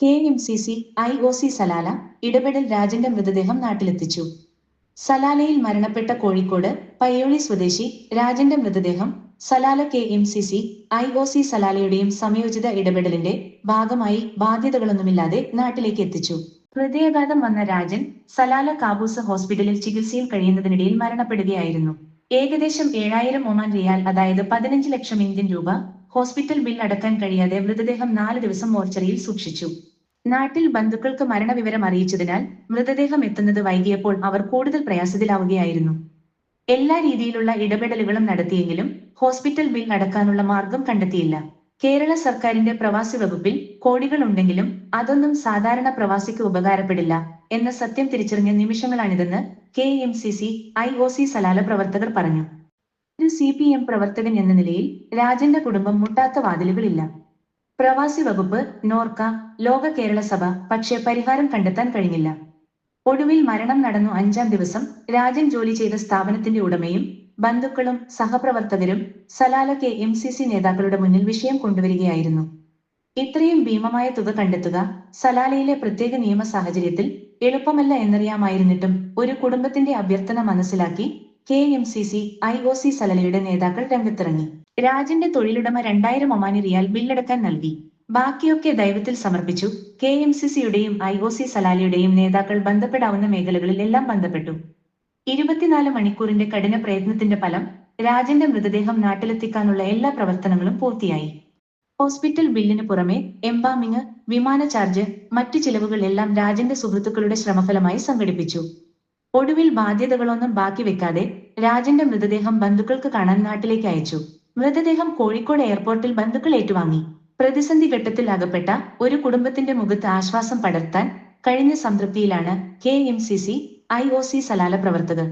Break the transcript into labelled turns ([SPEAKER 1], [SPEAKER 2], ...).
[SPEAKER 1] K M C C I O C Salalah ഇടപെടൽ രാജന്റെ മൃതദേഹം നാട്ടിലെത്തിച്ചു. സലാലയിൽ മരണപ്പെട്ട കോഴിക്കോട് പയ്യോളി സ്വദേശി രാജന്റെ മൃതദേഹം Salalah K M C C I O C സലാലയുടെയും സംയോജിത ഇടപെടലിന്റെ ഭാഗമായി ബാധ്യതകളൊന്നുമില്ലാതെ നാട്ടിലേക്ക് എത്തിച്ചു. ഹൃദയാഘാതം വന്ന രാജൻ സലാല കാബൂസ് ഹോസ്പിറ്റലിൽ ചികിത്സയിൽ കഴിയുന്നതിനിടയിൽ മരണപ്പെടുകയായിരുന്നു. ഏകദേശം ഏഴായിരം ഒമാൻ റിയാൽ അതായത് പതിനഞ്ച് ലക്ഷം ഇന്ത്യൻ രൂപ ഹോസ്പിറ്റൽ ബിൽ അടക്കാൻ കഴിയാതെ മൃതദേഹം നാല് ദിവസം മോർച്ചറിയിൽ സൂക്ഷിച്ചു. നാട്ടിൽ ബന്ധുക്കൾക്ക് മരണവിവരം അറിയിച്ചതിനാൽ മൃതദേഹം എത്തുന്നത് വൈകിയപ്പോൾ അവർ കൂടുതൽ പ്രയാസത്തിലാവുകയായിരുന്നു എല്ലാ രീതിയിലുള്ള ഇടപെടലുകളും നടത്തിയെങ്കിലും ഹോസ്പിറ്റൽ ബിൽ അടക്കാനുള്ള മാർഗം കണ്ടെത്തിയില്ല. കേരള സർക്കാരിന്റെ പ്രവാസി വകുപ്പിൽ കോടികൾ ഉണ്ടെങ്കിലും അതൊന്നും സാധാരണ പ്രവാസിക്ക് ഉപകാരപ്പെടില്ല എന്ന സത്യം തിരിച്ചറിഞ്ഞ നിമിഷങ്ങളാണിതെന്ന് K M C C I O C Salalah പ്രവർത്തകർ പറഞ്ഞു. ഒരു സി പി എം പ്രവർത്തകൻ എന്ന നിലയിൽ രാജന്റെ കുടുംബം മുട്ടാത്ത വാതിലുകളില്ല. പ്രവാസി വകുപ്പ് നോർക്ക ലോക കേരള സഭ പക്ഷേ പരിഹാരം കണ്ടെത്താൻ കഴിഞ്ഞില്ല. ഒടുവിൽ മരണം നടന്നു അഞ്ചാം ദിവസം രാജൻ ജോലി ചെയ്ത സ്ഥാപനത്തിന്റെ ഉടമയും ബന്ധുക്കളും സഹപ്രവർത്തകരും Salalah K M C C നേതാക്കളുടെ മുന്നിൽ വിഷയം കൊണ്ടുവരികയായിരുന്നു. ഇത്രയും ഭീമമായ തുക കണ്ടെത്തുക സലാലയിലെ പ്രത്യേക നിയമ സാഹചര്യത്തിൽ എളുപ്പമല്ല എന്നറിയാമായിരുന്നിട്ടും ഒരു കുടുംബത്തിന്റെ അഭ്യർത്ഥന മനസ്സിലാക്കി K M C C I O C സലലയുടെ നേതാക്കൾ രംഗത്തിറങ്ങി. രാജന്റെ തൊഴിലുടമ രണ്ടായിരം ഒമാനി റിയാൽ ബില്ലടക്കാൻ നൽകി. ബാക്കിയൊക്കെ ദൈവത്തിൽ സമർപ്പിച്ചു. കെ എം സി സിയുടെയും ഐ ഒ സി സലാലിയുടെയും നേതാക്കൾ ബന്ധപ്പെടാവുന്ന മേഖലകളിൽ എല്ലാം ബന്ധപ്പെട്ടു. ഇരുപത്തിനാല് മണിക്കൂറിന്റെ കഠിന പ്രയത്നത്തിന്റെ ഫലം രാജന്റെ മൃതദേഹം നാട്ടിലെത്തിക്കാനുള്ള എല്ലാ പ്രവർത്തനങ്ങളും പൂർത്തിയായി. ഹോസ്പിറ്റൽ ബില്ലിന് പുറമെ എംബാമിങ് വിമാന ചാർജ് മറ്റു ചിലവുകൾ എല്ലാം രാജന്റെ സുഹൃത്തുക്കളുടെ ശ്രമഫലമായി സംഘടിപ്പിച്ചു. ഒടുവിൽ ബാധ്യതകളൊന്നും ബാക്കി വെക്കാതെ രാജന്റെ മൃതദേഹം ബന്ധുക്കൾക്ക് കാണാൻ നാട്ടിലേക്ക് അയച്ചു. മൃതദേഹം കോഴിക്കോട് എയർപോർട്ടിൽ ബന്ധുക്കൾ ഏറ്റുവാങ്ങി. പ്രതിസന്ധി ഘട്ടത്തിൽ അകപ്പെട്ട ഒരു കുടുംബത്തിന്റെ മുഖത്ത് ആശ്വാസം പടർത്താൻ കഴിഞ്ഞ സംതൃപ്തിയിലാണ് K M C C I O C Salalah പ്രവർത്തകർ.